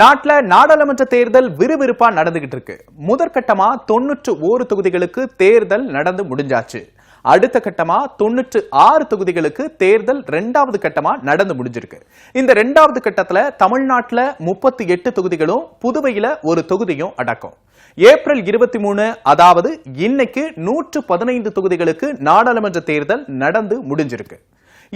நாட்டில் நாடாளுமன்ற தேர்தல் விறுவிறுப்பா நடந்துகிட்டு இருக்கு. முதற்கட்டமா தொண்ணூற்று ஓரு தொகுதிகளுக்கு தேர்தல் நடந்து முடிஞ்சாச்சு. அடுத்த கட்டமா தொண்ணூற்று ஆறு தொகுதிகளுக்கு தேர்தல் ரெண்டாவது கட்டமா நடந்து முடிஞ்சிருக்கு. இந்த ரெண்டாவது கட்டத்துல தமிழ்நாட்டில் முப்பத்தி எட்டு தொகுதிகளும் புதுவையில ஒரு தொகுதியும் அடக்கும். ஏப்ரல் இருபத்தி மூணு அதாவது இன்னைக்கு நூற்று பதினைந்து தொகுதிகளுக்கு நாடாளுமன்ற தேர்தல் நடந்து முடிஞ்சிருக்கு.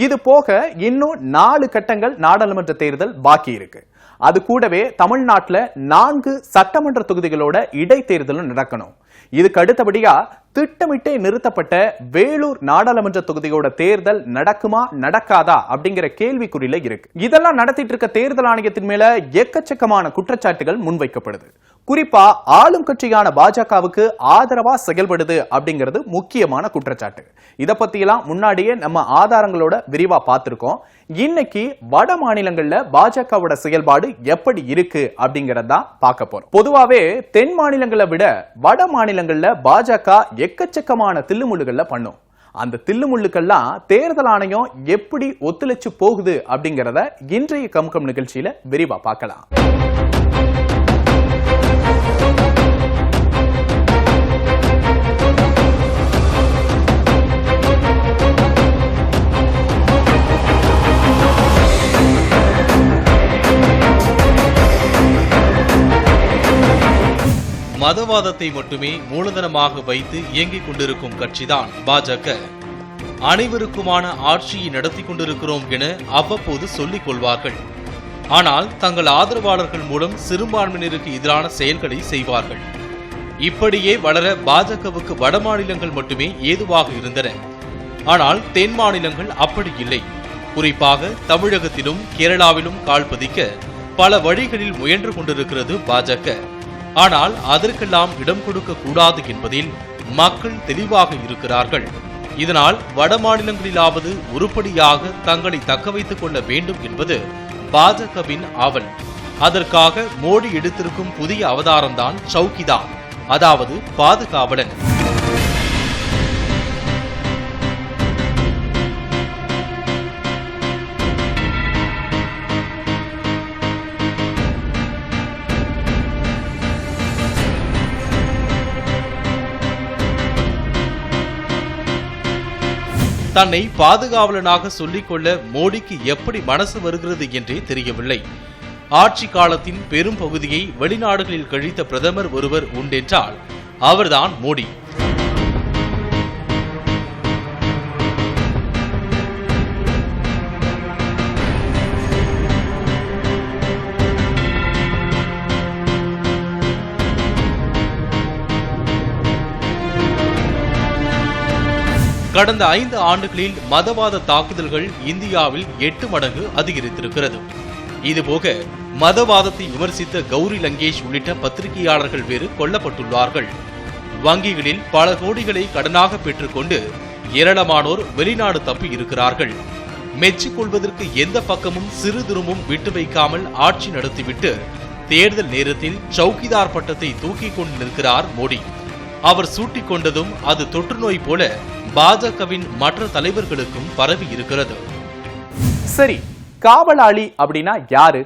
இது போக இன்னும் நாலு கட்டங்கள் நாடாளுமன்ற தேர்தல் பாக்கி இருக்கு. அது கூடவே தமிழ்நாட்டில் நான்கு சட்டமன்ற தொகுதிகளோட இடைத்தேர்தலும் நடக்கணும். இதுக்கு அடுத்தபடியா திட்டமிட்டே நிறுத்தப்பட்ட வேலூர் நாடாளுமன்ற தொகுதியோட தேர்தல் நடக்குமா நடக்காதா அப்படிங்கிற கேள்விக்குறியில இருக்கு. இதெல்லாம் நடத்திட்டு இருக்க தேர்தல் ஆணையத்தின் மேல எக்கச்சக்கமான குற்றச்சாட்டுகள் முன்வைக்கப்படுது. குறிப்பா ஆளும் கட்சியான பாஜகவுக்கு ஆதரவா செயல்படுது அப்படிங்கிறது முக்கியமான குற்றச்சாட்டு. இதை பத்தியெல்லாம் முன்னாடியே நம்ம ஆதாரங்களோட விரிவா பார்த்திருக்கோம். இன்னைக்கு வட மாநிலங்கள்ல பாஜகவோட செயல்பாடு எப்படி இருக்கு அப்படிங்கறதான் பார்க்க போறோம். பொதுவாவே தென் மாநிலங்களை விட வட மாநிலங்கள்ல பாஜக எக்கச்சக்கமான தில்லுமுள்ளுகள்ல பண்ணும். அந்த தில்லுமுள்ளுக்கெல்லாம் தேர்தல் ஆணையம் எப்படி ஒத்துழைச்சு போகுது அப்படிங்கறத இன்றைய கம்கம் நிகழ்ச்சியில விரிவா பார்க்கலாம். மதவாதத்தை மட்டுமே மூலதனமாக வைத்து இயங்கிக் கொண்டிருக்கும் கட்சிதான் பாஜக. அனைவருக்குமான ஆட்சியை நடத்தி கொண்டிருக்கிறோம் என அவ்வப்போது சொல்லிக் கொள்வார்கள். ஆனால் தங்கள் ஆதரவாளர்கள் மூலம் சிறுபான்மையினருக்கு எதிரான செயல்களை செய்வார்கள். இப்படியே வளர பாஜகவுக்கு வட மாநிலங்கள் மட்டுமே ஏதுவாக இருந்தன. ஆனால் தென் மாநிலங்கள் அப்படி இல்லை. குறிப்பாக தமிழகத்திலும் கேரளாவிலும் கால்பதிக்க பல வழிகளில் முயன்று கொண்டிருக்கிறது பாஜக. ஆனால் அதற்கெல்லாம் இடம் கொடுக்க கூடாது என்பதில் மக்கள் தெளிவாக இருக்கிறார்கள். இதனால் வட மாநிலங்களிலாவது உருப்படியாக தங்களை தக்க வைத்துக் கொள்ள வேண்டும் என்பது பாஜகவின் ஆவல். அதற்காக மோடி எடுத்திருக்கும் புதிய அவதாரம்தான் சௌகிதா அதாவது பாதுகாவலன். தன்னை பாதுகாவலனாக சொல்லிக்கொள்ள மோடிக்கு எப்படி மனசு வருகிறது என்றே தெரியவில்லை. ஆட்சி காலத்தின் பெரும் பகுதியை வெளிநாடுகளில் கழித்த பிரதமர் ஒருவர் உண்டென்றால் அவர்தான் மோடி. கடந்த ஐந்து ஆண்டுகளில் மதவாத தாக்குதல்கள் இந்தியாவில் எட்டு மடங்கு அதிகரித்திருக்கிறது. இதுபோக மதவாதத்தை விமர்சித்த கௌரி லங்கேஷ் உள்ளிட்ட பத்திரிகையாளர்கள் வேறு கொல்லப்பட்டுள்ளார்கள். வங்கிகளில் பல கோடிகளை கடனாக பெற்றுக்கொண்டு ஏராளமானோர் வெளிநாடு தப்பி இருக்கிறார்கள். மெச்சிக்கொள்வதற்கு எந்த பக்கமும் சிறு துருமும் விட்டு வைக்காமல் ஆட்சி நடத்திவிட்டு தேர்தல் நேரத்தில் சௌக்கிதார் பட்டத்தை தூக்கிக் கொண்டு நிற்கிறார் மோடி. அவர் சூட்டிக் கொண்டதும் அது தொற்றுநோய் போல பாஜகவின் மற்ற தலைவர்களுக்கும் பரவி இருக்கிறது. சரி காவலாளி அப்படின்னா யாரு?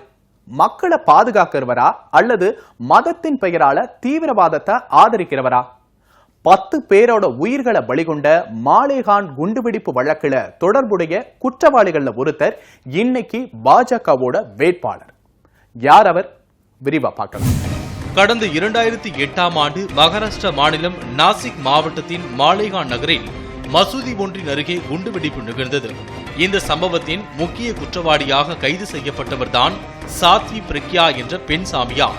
மக்களை பாதுகாக்கிறவரா அல்லது மதத்தின் பெயரால தீவிரவாதத்தை ஆதரிக்கிறவரா? பத்து பேரோட உயிர்களை பலிகொண்ட மாலேகான் குண்டுவெடிப்பு வழக்குல தொடர்புடைய குற்றவாளிகள்ல ஒருத்தர் இன்னைக்கு பாஜகவோட வேட்பாளர். யார் அவர்? விரிவா பார்க்கலாம். கடந்த இரண்டாயிரத்தி எட்டாம் ஆண்டு மகாராஷ்டிரா மாநிலம் நாசிக் மாவட்டத்தின் மாலேகான் நகரில் மசூதி ஒன்றின் அருகே குண்டுவெடிப்பு நிகழ்ந்தது. இந்த சம்பவத்தின் முக்கிய குற்றவாளியாக கைது செய்யப்பட்டவர்தான் சாத்வி பிரக்யா என்ற பெண் சாமியார்.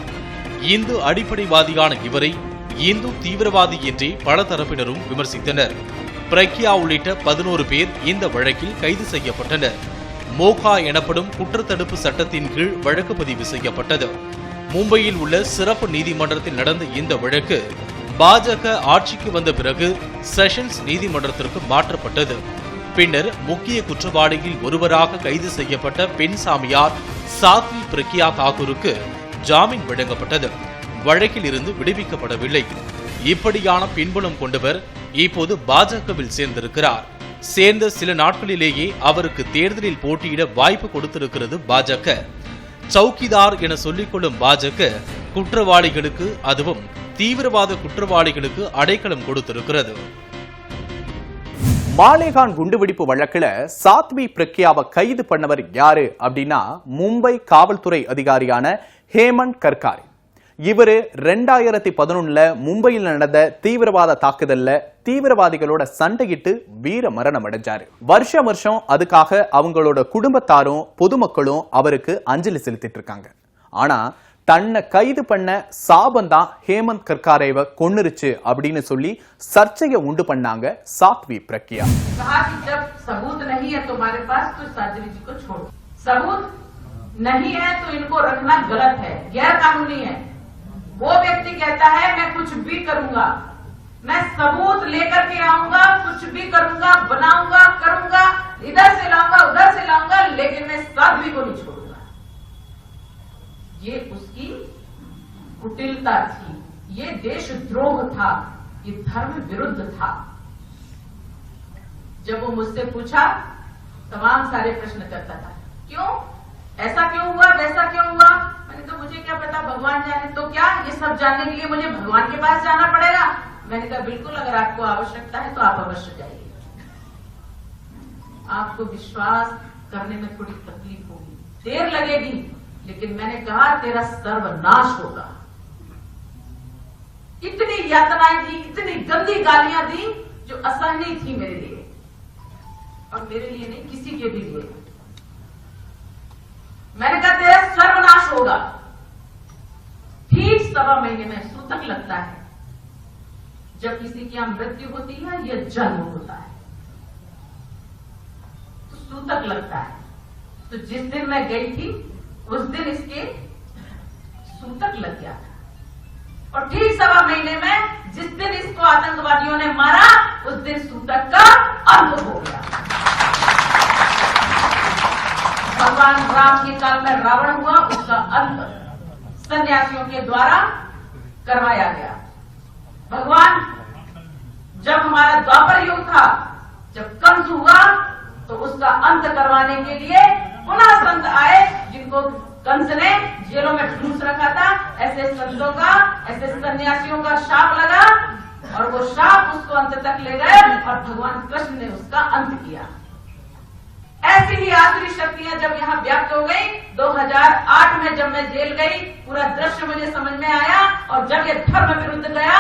இந்து அடிப்படைவாதியான இவரை இந்து தீவிரவாதி என்றே பல தரப்பினரும் விமர்சித்தனர். பிரக்யா உள்ளிட்ட பதினோரு பேர் இந்த வழக்கில் கைது செய்யப்பட்டனர். மோகா எனப்படும் குற்றத்தடுப்பு சட்டத்தின் கீழ் வழக்கு பதிவு செய்யப்பட்டது. மும்பையில் உள்ள சிறப்பு நீதிமன்றத்தில் நடந்த இந்த வழக்கு பாஜக ஆட்சிக்கு வந்த பிறகு செஷன்ஸ் நீதிமன்றத்திற்கு மாற்றப்பட்டது. பின்னர் முக்கிய குற்றவாளியில் ஒருவராக கைது செய்யப்பட்ட பெண் சாமியார் சாத்வி பிரக்யா தாகூருக்கு ஜாமீன் வழங்கப்பட்டது. வழக்கில் இருந்து விடுவிக்கப்படவில்லை. இப்படியான பின்புலம் கொண்டவர் இப்போது பாஜகவில் சேர்ந்திருக்கிறார். சேர்ந்த சில நாட்களிலேயே அவருக்கு தேர்தலில் போட்டியிட வாய்ப்பு கொடுத்திருக்கிறது பாஜக. சௌக்கிதார் என சொல்லிக்கொள்ளும் பாஜக குற்றவாளிகளுக்கு அதுவும் தீவிரவாத குற்றவாளிகளுக்கு அடைக்கலம் கொடுத்திருக்கிறது. மாலேகான் குண்டுவெடிப்பு வழக்குல சாத்வி பிரக்யாவை கைது பண்ணவர் யாரு அப்படின்னா மும்பை காவல்துறை அதிகாரியான ஹேமந்த் கர்காரி. இவரு ரெண்டாயிரத்தி பதினொன்னுல மும்பையில் நடந்த தீவிரவாத தாக்குதல்ல தீவிரவாதிகளோட சண்டையிட்டு வீர மரணம் அடைஞ்சாரு. வருஷம் வருஷம் அதுக்காக அவங்களோட குடும்பத்தாரும் பொதுமக்களும் அவருக்கு அஞ்சலி செலுத்திட்டு இருக்காங்க. ஆனா தன்னை கைது பண்ண சாபம் தான் ஹேமந்த் கர்காரேவை கொன்னுருச்சு அப்படின்னு சொல்லி சர்ச்சையை உண்டு பண்ணாங்க சாத்வி பிரக்யா कहा कि जब सबूत नहीं है तुम्हारे पास तो साजरी जी को छोड़ो सबूत नहीं है तो इनको रखना गलत है गैर कानूनी है वो व्यक्ति कहता है मैं कुछ भी करूंगा मैं सबूत लेकर के आऊंगा कुछ भी करूंगा बनाऊंगा करूंगा इधर से लाऊंगा उधर से लाऊंगा लेकिन मैं साध्वी को नहीं छोड़ूंगा ये उसकी कुटिलता थी। ये देशद्रोह था, ये धर्म विरुद्ध था। जब वो मुझसे पूछा, तमाम सारे प्रश्न करता था, क्यों? ऐसा क्यों हुआ? वैसा क्यों हुआ? मैंने कहा, मुझे क्या पता भगवान जाने तो क्या ये सब जानने के लिए मुझे भगवान के पास जाना पड़ेगा? मैंने कहा, बिल्कुल, अगर आपको आवश्यकता है तो आप अवश्य जाइए। आपको विश्वास करने में थोड़ी तकलीफ़ होगी। देर लगेगी लेकिन मैंने कहा, तेरा सर्वनाश होगा। इतनी यातनाएँ दी, इतनी गंदी गालियाँ दी, जो असहनीय थी मेरे लिए और मेरे लिए नहीं, किसी के भी लिए। मैंने कहा, तेरा सर्वनाश होगा। ठीक सवा महीने में, सूतक लगता है, जब किसी की मृत्यु होती है या जन्म होता है। तो सूतक लगता है। तो जिस दिन मैं गई थी उस दिन इसके सूतक लग गया था। और ठीक सवा महीने में जिस दिन इसको आतंकवादियों ने मारा, उस दिन सूतक का अंत हो गया। भगवान राम के काल में रावण हुआ, उसका अंत सन्यासियों के द्वारा करवाया गया। भगवान, जब हमारा द्वापर युग था, जब कंस हुआ तो उसका अंत करवाने के लिए पुनः संत आए जिनको कंस ने जेलों में ठूस रखा था। ऐसे संतों का, ऐसे सन्यासियों का शाप लगा और वो शाप उसको अंत तक ले गए और भगवान कृष्ण ने उसका अंत किया। ऐसी ही आसुरी शक्तियाँ जब यहाँ व्याप्त हो गई 2008 में जब मैं जेल गई, पूरा दृश्य मुझे समझ में आया और जब ये धर्म विरुद्ध गया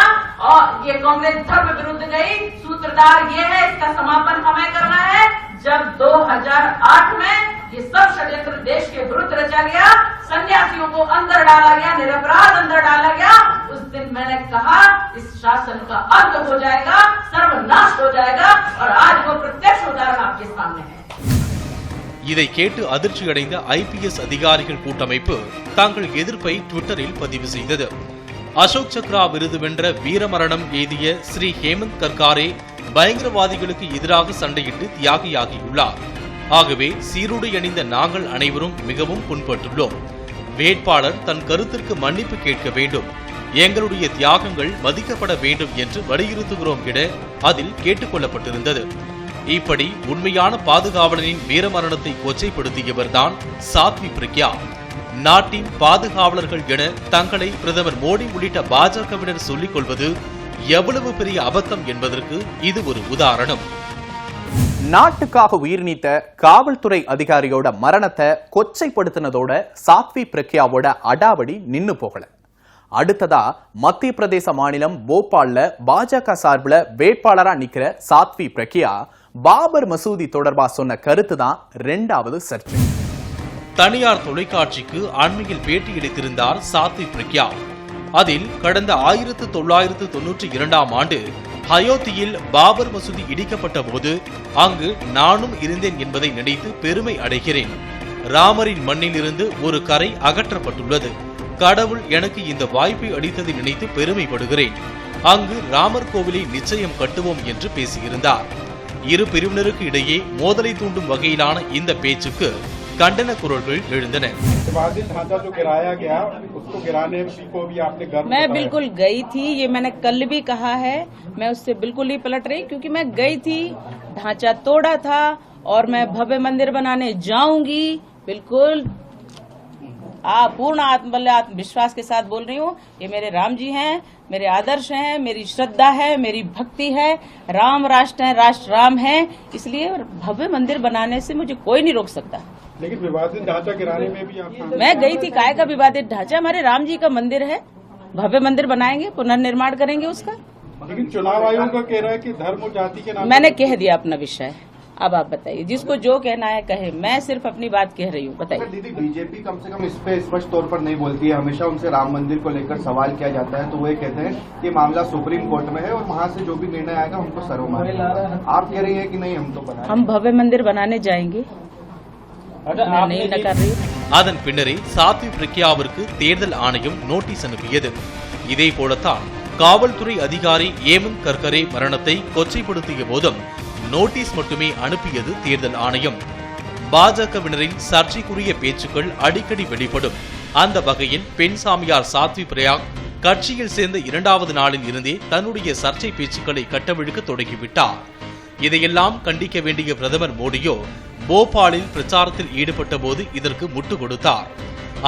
और ये कांग्रेस धर्म विरुद्ध गई, सूत्रधार ये है, इसका समापन हमें करना है। जब 2008 में ये सब षड्यंत्र देश के विरुद्ध रचा गया सन्यासियों को अंदर डाला गया निरपराध अंदर डाला गया उस दिन मैंने कहा इस शासन का अंत हो जाएगा सर्वनाश हो जाएगा और आज वो प्रत्यक्ष उदाहरण आपके सामने है இதை கேட்டு அதிர்ச்சியடைந்த ஐபிஎஸ் அதிகாரிகள் கூட்டமைப்பு தங்கள் எதிர்ப்பை ட்விட்டரில் பதிவு செய்தது அசோக் சக்ரா விருது வென்ற வீரமரணம் எய்திய ஸ்ரீ ஹேமந்த் கர்காரே பயங்கரவாதிகளுக்கு எதிராக சண்டையிட்டு தியாகியாகியுள்ளார் ஆகவே சீருடை அணிந்த நாங்கள் அனைவரும் மிகவும் புண்பட்டுள்ளோம். வேட்பாளர் தன் கருத்திற்கு மன்னிப்பு கேட்க வேண்டும். எங்களுடைய தியாகங்கள் மதிக்கப்பட வேண்டும் என்று வலியுறுத்துகிறோம் என அதில் கேட்டுக்கொள்ளப்பட்டிருந்தது. இப்படி உண்மையான பாதுகாவலரின் வீரமரணத்தை கொச்சைப்படுத்தியவர்தான் சாத்வி பிரக்யா. நாட்டின் பாதுகாவலர்கள் என தங்களை பிரதமர் மோடி உள்ளிட்ட பாஜகவினர் சொல்லிக் கொள்வது எவ்வளவு பெரிய அபத்தம் என்பதற்கு இது ஒரு உதாரணம். நாட்டுக்காக உயிர் நீத்த காவல்துறை அதிகாரியோட மரணத்தை கொச்சைப்படுத்தினதோட சாத்வி பிரக்யாவோட அடாவடி நின்னு போகல. அடுத்ததா மத்திய பிரதேச மாநிலம் போபால்ல பாஜக சார்பில் வேட்பாளரா நிக்கிற சாத்வி பிரக்யா பாபர் மசூதி தொடர்பா சொன்ன கருத்து தான் ரெண்டாவது சர்ச்சை. தனியார் தொலைக்காட்சிக்கு அண்மையில் பேட்டியளித்திருந்தார் சாத்வி பிரக்யா. அதில் கடந்த ஆயிரத்து தொள்ளாயிரத்து தொன்னூற்றி இரண்டாம் ஆண்டு அயோத்தியில் பாபர் மசூதி இடிக்கப்பட்ட போது அங்கு நானும் இருந்தேன் என்பதை நினைத்து பெருமை அடைகிறேன். ராமரின் மண்ணிலிருந்து ஒரு கரை அகற்றப்பட்டுள்ளது. கடவுள் எனக்கு இந்த வாய்ப்பை அளித்ததை நினைத்து பெருமைப்படுகிறேன். அங்கு ராமர் கோவிலை நிச்சயம் கட்டுவோம் என்று பேசியிருந்தார். இரு பிரிவினருக்கு இடையே மோதலை தூண்டும் வகையிலான இந்த பேச்சுக்கு கண்டன குரல்கள் எழுந்தன विवादित ढांचा जो गिराया गया उसको गिराने को भी आपने गर्व मैं बताया। बिल्कुल गई थी ये मैंने कल भी कहा है मैं उससे बिल्कुल नहीं पलट रही क्योंकि मैं गई थी ढांचा तोड़ा था और मैं भव्य मंदिर बनाने जाऊंगी बिल्कुल आ पूर्ण आत्मबल आत्मविश्वास के साथ बोल रही हूँ ये मेरे राम जी हैं मेरे आदर्श हैं मेरी श्रद्धा है मेरी भक्ति है राम राष्ट्र है राष्ट्र राम है इसलिए भव्य मंदिर बनाने से मुझे कोई नहीं रोक सकता लेकिन विवादित ढांचा गिराने में भी आप मैं गई थी काय का विवादित ढांचा? हमारे राम जी का मंदिर है। भव्य मंदिर बनाएँगे पुनर्निर्माण करेंगे उसका। लेकिन चुनाव आयोग का कह रहा है कि धर्म और जाति के नाम मैंने कह दिया अपना विषय। अब आप बताइए जिसको जो कहना है कहे। मैं सिर्फ़ अपनी बात कह रही हूँ बताइए। दीदी बीजेपी कम से कम इस पे स्पष्ट तौर पर नहीं बोलती है। हमेशा उनसे राम मंदिर को लेकर सवाल किया जाता है तो वो ये कहते हैं कि मामला सुप्रीम कोर्ट में है और वहाँ से जो भी निर्णय आएगा उनको सर्वमान्य आप कह रही है कि नहीं हम तो बनाए हम भव्य मंदिर बनाने जाएँगे। அதன் பின்னரே சாத்வி பிரக்யாவிற்கு தேர்தல் ஆணையம் நோட்டீஸ் அனுப்பியது. இதே போலத்தான் காவல்துறை அதிகாரி ஏமந்த் கர்கரே மரணத்தை கொச்சைப்படுத்திய போதும் நோட்டீஸ் மட்டுமே அனுப்பியது தேர்தல் ஆணையம். பாஜகவினரின் சர்ச்சைக்குரிய பேச்சுக்கள் அடிக்கடி வெளிப்படும். அந்த வகையில் பெண் சாமியார் சாத்வி பிரயாக் கட்சியில் சேர்ந்த இரண்டாவது நாளில் இருந்தே தன்னுடைய சர்ச்சை பேச்சுக்களை கட்டவிழ்க்க தொடங்கிவிட்டார். இதையெல்லாம் கண்டிக்க வேண்டிய பிரதமர் மோடியோ போபாலில் பிரச்சாரத்தில் ஈடுபட்ட போது இதற்கு முட்டு கொடுத்தார்.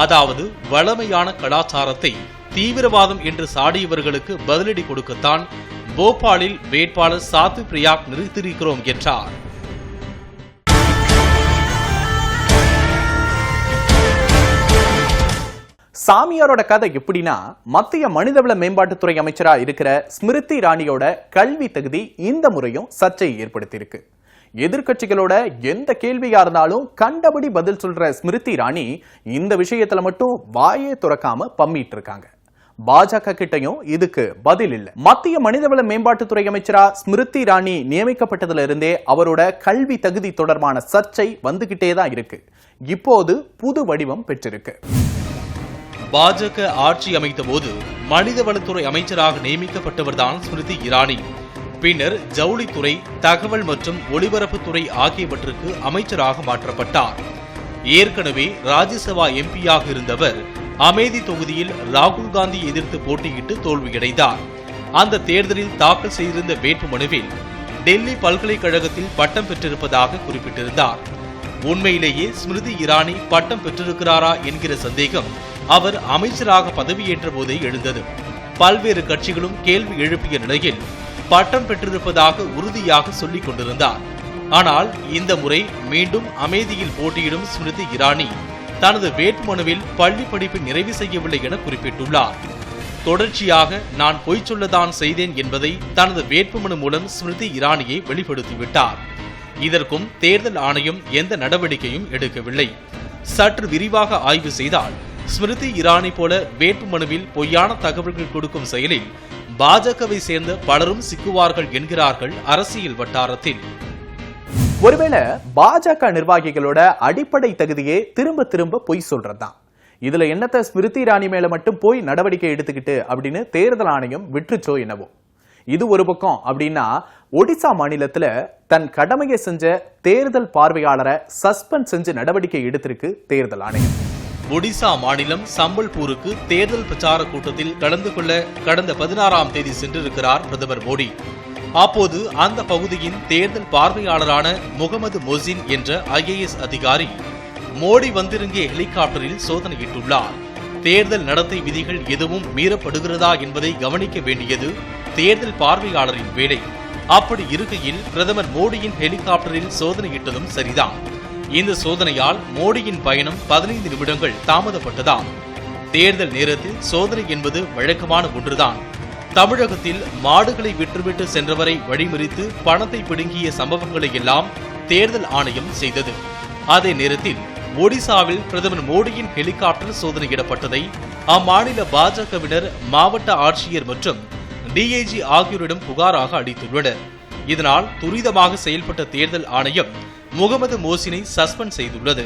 அதாவது வளமையான கலாச்சாரத்தை தீவிரவாதம் என்று சாடியவர்களுக்கு பதிலடி கொடுக்கத்தான் போபாலில் வேட்பாளர் சாத்து பிரியாக் நிறுத்தியிருக்கிறோம் என்றார். சாமியாரோட கதை எப்படின்னா மத்திய மனிதவள மேம்பாட்டுத்துறை அமைச்சராக இருக்கிற ஸ்மிருதி இராணியோட கல்வி தகுதி இந்த முறையும் சர்ச்சையை ஏற்படுத்தியிருக்கு. எதிர்க்கட்சிகளோட எந்த கேள்வியா இருந்தாலும் கண்டபடி பதில் சொல்ற ஸ்மிருதி ராணி இந்த விஷயத்துல மட்டும் வாயே துறக்காம பம்மிட்டு இருக்காங்க பாஜக கிட்டையும் இதுக்கு பதில் இல்லை. மத்திய மனிதவள மேம்பாட்டுத்துறை அமைச்சரா ஸ்மிருதி ராணி நியமிக்கப்பட்டதுல இருந்தே அவரோட கல்வி தகுதி தொடர்பான சர்ச்சை வந்துகிட்டே தான் இருக்கு. இப்போது புது வடிவம் பெற்றிருக்கு. பாஜக ஆட்சி அமைத்த போது மனிதவளத்துறை அமைச்சராக நியமிக்கப்பட்டவர்தான் ஸ்மிருதி இரானி பின்னர் ஜவுளித்துறை தகவல் மற்றும் ஒலிபரப்புத்துறை ஆகியவற்றுக்கு அமைச்சராக மாற்றப்பட்டார். ஏற்கனவே ராஜ்யசபா எம்பியாக இருந்தவர் அமேதி தொகுதியில் ராகுல் காந்தி எதிர்த்து போட்டியிட்டு தோல்வியடைந்தார். அந்த தேர்தலில் தாக்கல் செய்திருந்த வேட்புமனுவில் டெல்லி பல்கலைக்கழகத்தில் பட்டம் பெற்றிருப்பதாக குறிப்பிட்டிருந்தார். உண்மையிலேயே ஸ்மிருதி இரானி பட்டம் பெற்றிருக்கிறாரா என்கிற சந்தேகம் அவர் அமைச்சராக பதவியேற்ற போதே எழுந்தது. பல்வேறு கட்சிகளும் கேள்வி எழுப்பிய நிலையில் பட்டம் பெற்றிருப்பதாக உறுதியாக சொல்லிக் கொண்டிருந்தார். ஆனால் இந்த முறை மீண்டும் அமைதியில் போட்டியிடும் ஸ்மிருதி இரானி தனது வேட்புமனுவில் பள்ளி படிப்பை நிறைவு செய்யவில்லை என குறிப்பிட்டுள்ளார். தொடர்ச்சியாக நான் பொய் சொல்லதான் செய்தேன் என்பதை தனது வேட்புமனு மூலம் ஸ்மிருதி இரானியை வெளிப்படுத்திவிட்டார். இதற்கும் தேர்தல் ஆணையம் எந்த நடவடிக்கையும் எடுக்கவில்லை. சற்று விரிவாக ஆய்வு செய்தால் ஸ்மிருதி இரானி போல வேட்புமனுவில் பொய்யான தகவல்கள் கொடுக்கும் செயலில் பாஜகவை சேர்ந்த பலரும் சிக்குவார்கள் என்கிறார்கள் அரசியல் வட்டாரத்தில். ஒருவேளை பாஜக நிர்வாகிகளோட அடிப்படை தகுதியே திரும்ப திரும்ப பொய் சொல்றதுதான். இதுல என்னத்த ஸ்மிருதி இராணி மேல மட்டும் போய் நடவடிக்கை எடுத்துக்கிட்டு அப்படின்னு தேர்தல் ஆணையம் விட்டுச்சோ என்னவோ. இது ஒரு பக்கம் அப்படின்னா ஒடிசா மாநிலத்துல தன் கடமையை செஞ்ச தேர்தல் பார்வையாளரை சஸ்பெண்ட் செஞ்சு நடவடிக்கை எடுத்திருக்கு தேர்தல் ஆணையம். ஒடிசா மாநிலம் சம்பல்பூருக்கு தேர்தல் பிரச்சார கூட்டத்தில் கலந்து கொள்ள கடந்த பதினாறாம் தேதி சென்றிருக்கிறார் பிரதமர் மோடி. அப்போது அந்த பகுதியின் தேர்தல் பார்வையாளரான முகமது மொசின் என்ற ஐஏஎஸ் அதிகாரி மோடி வந்திறங்கிய ஹெலிகாப்டரில் சோதனையிட்டுள்ளார். தேர்தல் நடத்தை விதிகள் எதுவும் மீறப்படுகிறதா என்பதை கவனிக்க வேண்டியது தேர்தல் பார்வையாளரின் வேலை. அப்படி இருக்கையில் பிரதமர் மோடியின் ஹெலிகாப்டரில் சோதனையிட்டதும் சரிதான். இந்த சோதனையால் மோடியின் பயணம் பதினைந்து நிமிடங்கள் தாமதப்பட்டதாம். தேர்தல் நேரத்தில் சோதனை என்பது வழக்கமான ஒன்றுதான். தமிழகத்தில் மாடுகளை விற்றுவிட்டு சென்றவரை வழிமறித்து பணத்தை பிடுங்கிய சம்பவங்களை எல்லாம் தேர்தல் ஆணையம் செய்தது. அதே நேரத்தில் ஒடிசாவில் பிரதமர் மோடியின் ஹெலிகாப்டர் சோதனையிடப்பட்டதை அம்மாநில பாஜகவினர் மாவட்ட ஆட்சியர் மற்றும் டிஐஜி ஆகியோரிடம் புகாராக அளித்துள்ளனர். இதனால் துரிதமாக செயல்பட்ட தேர்தல் ஆணையம் முகமது மோசினை சஸ்பெண்ட் செய்துள்ளது.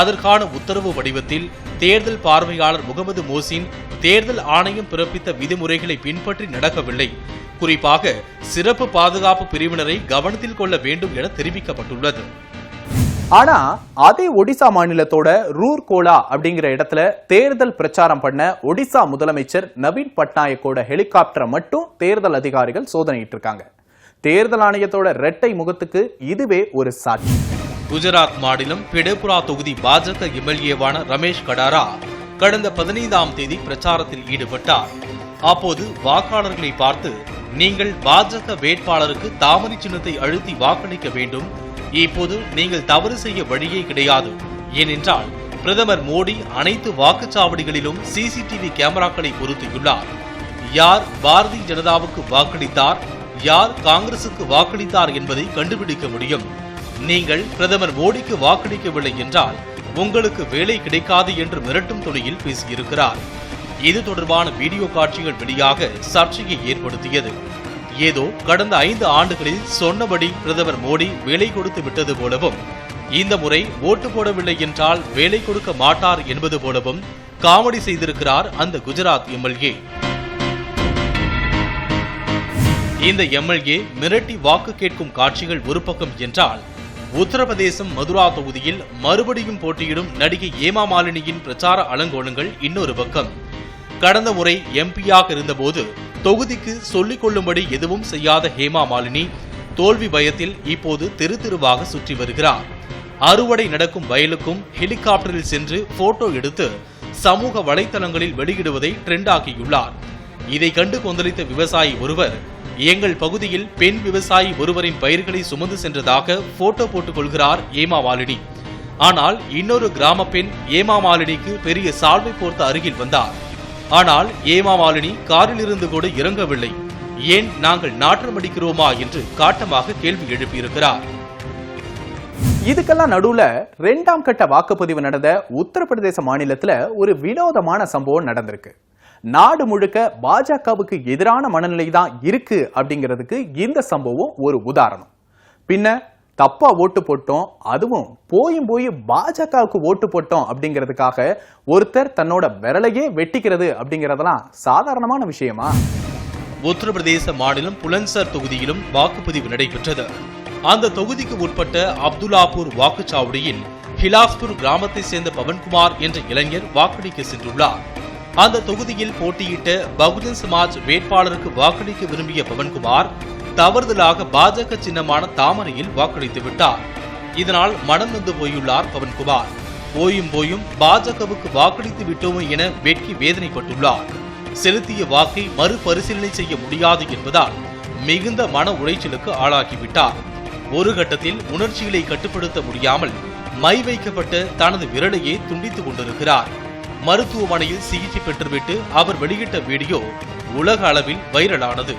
அதற்கான உத்தரவு வடிவத்தில் தேர்தல் பார்வையாளர் முகமது மோசின் தேர்தல் ஆணையம் பிறப்பித்த விதிமுறைகளை பின்பற்றி நடக்கவில்லை. குறிப்பாக சிறப்பு பாதுகாப்பு பிரிவினரை கவனத்தில் கொள்ள வேண்டும் என தெரிவிக்கப்பட்டுள்ளது. ஆனா அதே ஒடிசா மாநிலத்தோட ரூர்கோலா அப்படிங்கிற இடத்துல தேர்தல் பிரச்சாரம் பண்ண ஒடிசா முதலமைச்சர் நவீன் பட்நாயக்கோட ஹெலிகாப்டரை மட்டும் தேர்தல் அதிகாரிகள் சோதனையிட்டு இருக்காங்க தேர்தல் ஆணையத்தோட இரட்டை முகத்துக்கு இதுவே ஒரு சாட்சி. குஜராத் மாநிலம் பிடேபுரா தொகுதி பாஜக எம்எல்ஏவான ரமேஷ் கடாரா கடந்த பதினைந்தாம் தேதி பிரச்சாரத்தில் ஈடுபட்டார். அப்போது வாக்காளர்களை பார்த்து நீங்கள் பாஜக வேட்பாளருக்கு தாமரை சின்னத்தை அழுத்தி வாக்களிக்க வேண்டும். இப்போது நீங்கள் தவறு செய்ய வழியே கிடையாது. ஏனென்றால் பிரதமர் மோடி அனைத்து வாக்குச்சாவடிகளிலும் சிசிடிவி கேமராக்களை பொருத்தியுள்ளார். யார் பாரதிய ஜனதாவுக்கு வாக்களித்தார்? யார் காங்கிரசுக்கு வாக்களித்தார் என்பதை கண்டுபிடிக்க முடியும். நீங்கள் பிரதமர் மோடிக்கு வாக்களிக்கவில்லை என்றால் உங்களுக்கு வேலை கிடைக்காது என்று மிரட்டும் துணியில் பேசியிருக்கிறார். இது தொடர்பான வீடியோ காட்சிகள் வெளியாக சர்ச்சையை ஏற்படுத்தியது. ஏதோ கடந்த ஐந்து ஆண்டுகளில் சொன்னபடி பிரதமர் மோடி வேலை கொடுத்து விட்டது போலவும் இந்த முறை ஓட்டு போடவில்லை என்றால் வேலை கொடுக்க மாட்டார் என்பது போலவும் காமெடி செய்திருக்கிறார் அந்த குஜராத் எம்எல்ஏ. இந்த எம்எல்ஏ மிரட்டி வாக்கு கேட்கும் காட்சிகள் ஒரு பக்கம் என்றால் உத்தரப்பிரதேசம் மதுரா தொகுதியில் மறுபடியும் போட்டியிடும் நடிகை ஏமா மாலினியின் பிரச்சார அலங்கோலங்கள் இன்னொரு பக்கம். கடந்த முறை எம்பியாக இருந்தபோது தொகுதிக்கு சொல்லிக் கொள்ளும்படி எதுவும் செய்யாத ஹேமா மாலினி தோல்வி பயத்தில் இப்போது தெரு தெருவாக சுற்றி வருகிறார். அறுவடை நடக்கும் வயலுக்கும் ஹெலிகாப்டரில் சென்று போட்டோ எடுத்து சமூக வலைத்தளங்களில் வெளியிடுவதை ட்ரெண்ட் ஆக்கியுள்ளார். இதை கண்டு கொந்தளித்த விவசாயி ஒருவர் எங்கள் பகுதியில் பெண் விவசாயி ஒருவரின் பயிர்களை சுமந்து சென்றதாக போட்டோ போட்டுக் கொள்கிறார் ஏமா மாலினி. ஆனால் இன்னொரு கிராம பெண் ஏமா மாலினிக்கு பெரிய சால்வை போர்த்த அருகில் வந்தார். ஆனால் ஏமா மாலினி காரில் இருந்து கூட இறங்கவில்லை. ஏன் நாங்கள் நாற்றம் அடிக்கிறோமா என்று காட்டமாக கேள்வி எழுப்பியிருக்கிறார். இதுக்கெல்லாம் நடுவுல ரெண்டாம் கட்ட வாக்குப்பதிவு நடந்த உத்தரப்பிரதேச மாநிலத்துல ஒரு வினோதமான சம்பவம் நடந்திருக்கு. நாடு முழுக்க பாஜகவுக்கு எதிரான மனநிலை தான் இருக்கு அப்படிங்கிறதுக்கு இந்த சம்பவம் ஒரு உதாரணம். பின்ன தப்பா ஓட்டு போட்டோம் அதுவும் போயும் போய் பாஜகவுக்கு ஓட்டு போட்டோம் அப்படிங்கிறதுக்காக ஒருத்தர் தன்னோட விரலையே வெட்டிக்கிறது அப்படிங்கறதெல்லாம் சாதாரணமான விஷயமா? உத்தரப்பிரதேச மாநிலம் புலன்சர் தொகுதியிலும் வாக்குப்பதிவு நடைபெற்றது. அந்த தொகுதிக்கு உட்பட்ட அப்துல்லாபூர் வாக்குச்சாவடியில் ஹிலாஸ்பூர் கிராமத்தை சேர்ந்த பவன்குமார் என்ற இளைஞர் வாக்களிக்க சென்றுள்ளார். அந்த தொகுதியில் போட்டியிட்ட பகுஜன் சமாஜ் வேட்பாளருக்கு வாக்களிக்க விரும்பிய பவன்குமார் தவறுதலாக பாஜக சின்னமான தாமரையில் வாக்களித்து விட்டார். இதனால் மனம் நொந்து போயுள்ளார் பவன்குமார். போயும் போயும் பாஜகவுக்கு வாக்களித்து விட்டோமே என வெட்கி வேதனைப்பட்டுள்ளார். செலுத்திய வாக்கை மறுபரிசீலனை செய்ய முடியாது என்பதால் மிகுந்த மன உளைச்சலுக்கு ஆளாகிவிட்டார். ஒரு கட்டத்தில் உணர்ச்சிகளை கட்டுப்படுத்த முடியாமல் மை வைக்கப்பட்ட தனது விரலையே துண்டித்துக் கொண்டிருக்கிறார். மருத்துவமனையில் சிகிச்சை பெற்றுவிட்டு அவர் வெளியிட்ட வீடியோ உலக அளவில் வைரலானது.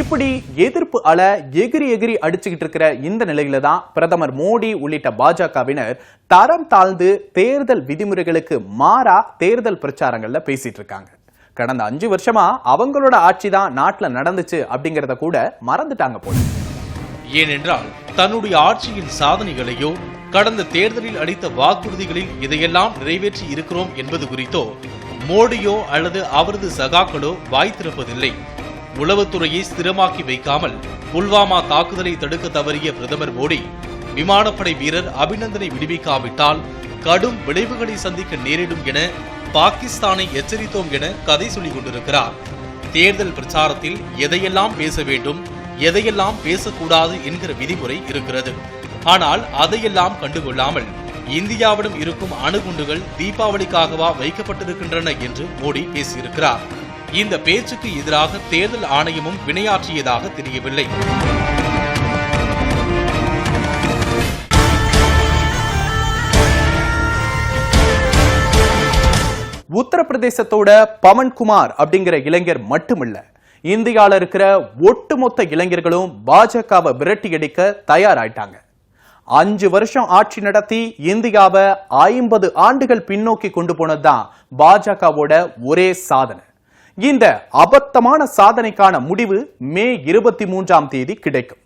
இப்படி எதிர்ப்பு அலை எகிரி எகிரி அடிச்சுக்கிட்டு இருக்கிற இந்த நிலையில தான் பிரதமர் மோடி உள்ளிட்ட பாஜகவினர் தரம் தாழ்ந்து தேர்தல் விதிமுறைகளுக்கு மாறா தேர்தல் பிரச்சாரங்கள்ல பேசிட்டு இருக்காங்க. கடந்த அஞ்சு வருஷமா அவங்களோட ஆட்சி தான் நாட்டுல நடந்துச்சு அப்படிங்கறத கூட மறந்துட்டாங்க போல. ஏனென்றால் தன்னுடைய ஆட்சியின் சாதனைகளையோ கடந்த தேர்தலில் அளித்த வாக்குறுதிகளில் இதையெல்லாம் நிறைவேற்றி இருக்கிறோம் என்பது குறித்தோ மோடியோ அல்லது அவரது சகாக்களோ வாய் திறப்பதில்லை. உளவுத்துறையை ஸ்திரமாக்கி வைக்காமல் புல்வாமா தாக்குதலை தடுக்க தவறிய பிரதமர் மோடி விமானப்படை வீரர் அபிநந்தனை விடுவிக்காவிட்டால் கடும் விளைவுகளை சந்திக்க நேரிடும் என பாகிஸ்தானை எச்சரித்தோம் என கதை சொல்லிக் கொண்டிருக்கிறார். தேர்தல் பிரச்சாரத்தில் எதையெல்லாம் பேச வேண்டும் எதையெல்லாம் பேசக்கூடாது என்கிற விதிமுறை இருக்கிறது. ஆனால் அதையெல்லாம் கண்டுகொள்ளாமல் இந்தியாவிடம் இருக்கும் அணுகுண்டுகள் தீபாவளிக்காகவா வைக்கப்பட்டிருக்கின்றன என்று மோடி பேசியிருக்கிறார். இந்த பேச்சுக்கு எதிராக தேர்தல் ஆணையமும் வினையாற்றியதாக தெரியவில்லை. உத்தரப்பிரதேசத்தோட பவன்குமார் அப்படிங்கிற இளைஞர் மட்டுமில்ல இந்தியால இருக்கிற ஒட்டுமொத்த இளைஞர்களும் பாஜகவை விரட்டி அடிக்க தயாராயிட்டாங்க. அஞ்சு வருஷம் ஆட்சி நடத்தி இந்தியாவை ஐம்பது ஆண்டுகள் பின்னோக்கி கொண்டு போனதுதான் பாஜகவோட ஒரே சாதனை. இந்த அபத்தமான சாதனைக்கான முடிவு மே இருபத்தி மூன்றாம் தேதி கிடைக்கும்.